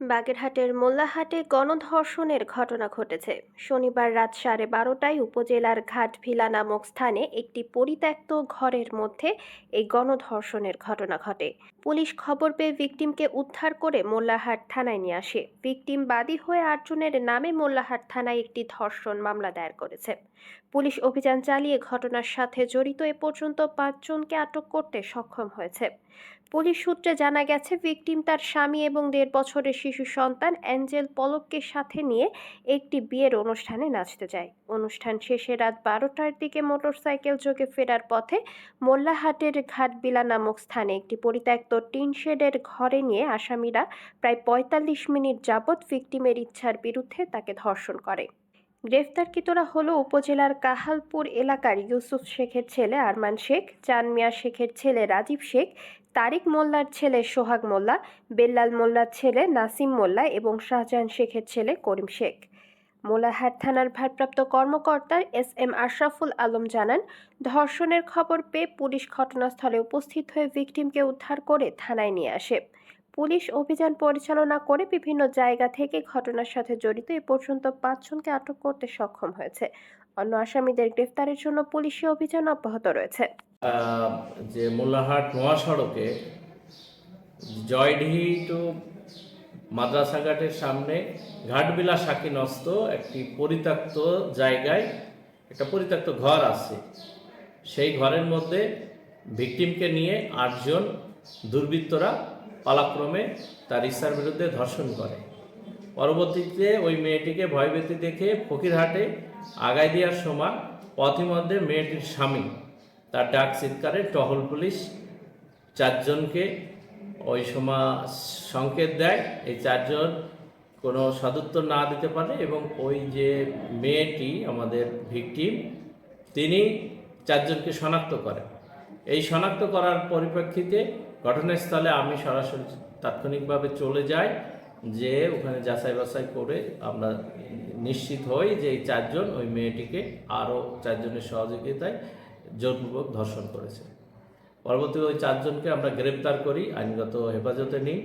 বাগেরহাটের মোল্লাহাটে গণধর্ষণের ঘটনা ঘটেছে। শনিবার রাত সাড়ে বারোটায় উপজেলার ঘাটভিলা নামক স্থানে একটি পরিত্যক্ত ঘরের মধ্যে এই গণধর্ষণের ঘটনা ঘটে। পুলিশ খবর পেয়ে ভিকটিমকে উদ্ধার করে মোল্লাহাট থানায় নিয়ে আসে। ভিকটিম বাদী হয়ে আটজনের নামে মোল্লাহাট থানায় একটি ধর্ষণ মামলা দায়ের করেছে। পুলিশ অভিযান চালিয়ে ঘটনার সাথে জড়িত এ পর্যন্ত পাঁচজনকে আটক করতে সক্ষম হয়েছে। পুলিশ সূত্রে জানা গেছে, ভিকটিম তার স্বামী এবং দেড় বছরের শিশু সন্তান অ্যাঞ্জেল পলককে সাথে নিয়ে একটি বিয়ের অনুষ্ঠানে নাচতে যায়। অনুষ্ঠান শেষে রাত বারোটার দিকে মোটরসাইকেল যোগে ফেরার পথে মোল্লাহাটের ঘাটবিলা নামক স্থানে একটি পরিত্যক্ত টিন শেডের ঘরে নিয়ে আসামিরা প্রায় পঁয়তাল্লিশ মিনিট যাবৎ ভিকটিমের ইচ্ছার বিরুদ্ধে তাকে ধর্ষণ করে। গ্রেফতারকৃতরা হলো উপজেলার কাহালপুর এলাকার ইউসুফ শেখের ছেলে আরমান শেখ চান মিয়া শেখের ছেলে রাজীব শেখ, তারিক মোল্লার ছেলে সোহাগ মোল্লা, বেল্লাল মোল্লার ছেলে নাসিম মোল্লা এবং শাহজাহান শেখের ছেলে করিম শেখ। মোলাহাট থানার ভারপ্রাপ্ত কর্মকর্তা এস এম আশরাফুল আলম জানান, ধর্ষণের খবর পেয়ে পুলিশ ঘটনাস্থলে উপস্থিত হয়ে ভিকটিমকে উদ্ধার করে থানায় নিয়ে আসে। পুলিশ অভিযান পরিচালনা করে বিভিন্ন জায়গা থেকে ঘটনার সাথে জড়িত এ পর্যন্ত পাঁচজনকে আটক করতে সক্ষম হয়েছে। অন্য আসামিদের গ্রেফতারের জন্য পুলিশি অভিযান অব্যাহত রয়েছে। যে মোল্লাহাট মহাসড়কে জয়ডিহি টু মাদ্রাসাঘাটের সামনে ঘাটবিলা সাকিনস্ত একটি পরিত্যক্ত জায়গায় একটা পরিত্যক্ত ঘর আছে। সেই ঘরের মধ্যে ভিকটিমকে নিয়ে আটজন দুর্বৃত্তরা পালাক্রমে তার ইচ্ছার বিরুদ্ধে ধর্ষণ করে। পরবর্তীতে ওই মেয়েটিকে ভয়ভীতি দেখে ফকিরহাটে আগায় দেওয়ার সময় পথিমধ্যে মেয়েটির স্বামী তার ডাক চিৎকারে টহল পুলিশ চারজনকে ওই সময় সংকেত দেয়, এই চারজন কোনো সদুত্তর না দিতে পারে এবং ওই যে মেয়েটি আমাদের ভিকটিম, তিনি চারজনকে শনাক্ত করেন। এই শনাক্ত করার পরিপ্রেক্ষিতে ঘটনাস্থলে আমি সরাসরি তাৎক্ষণিকভাবে চলে যাই, যে ওখানে যাচাই বাছাই করে আমরা নিশ্চিত হই যে এই চারজন ওই মেয়েটিকে আরও চারজনের সহযোগিতায় জোরপূর্বক ধর্ষণ করেছে। পরবর্তী ওই চারজনকে আমরা গ্রেপ্তার করি আইনগত হেফাজতে নিই।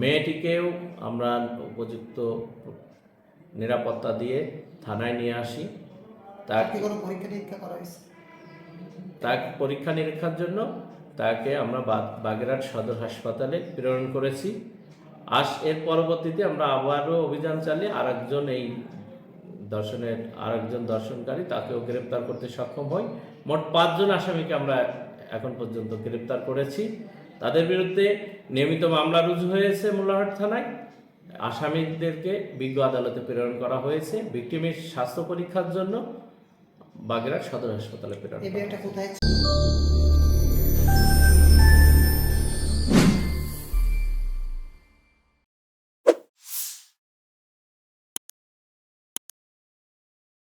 মেয়েটিকেও আমরা উপযুক্ত নিরাপত্তা দিয়ে থানায় নিয়ে আসি। তার কি কোনো পরীক্ষা নিরীক্ষা করা হয়েছে? তাকে পরীক্ষা নিরীক্ষার জন্য তাকে আমরা বাগেরহাট সদর হাসপাতালে প্রেরণ করেছি। আস এর পরবর্তীতে আমরা আবারও অভিযান চালিয়ে আরেকজন এই দর্শনের আরেকজন দর্শনকারী তাকেও গ্রেপ্তার করতে সক্ষম হই। মোট পাঁচজন আসামিকে আমরা এখন পর্যন্ত গ্রেপ্তার করেছি। তাদের বিরুদ্ধে নিয়মিত মামলা রুজু হয়েছে মোল্লাহাট থানায়। আসামিদেরকে বিজ্ঞ আদালতে প্রেরণ করা হয়েছে। ভিক্টিমের স্বাস্থ্য পরীক্ষার জন্য বাগেরহাট সদর হাসপাতালে প্রেরণ করা কোথায়?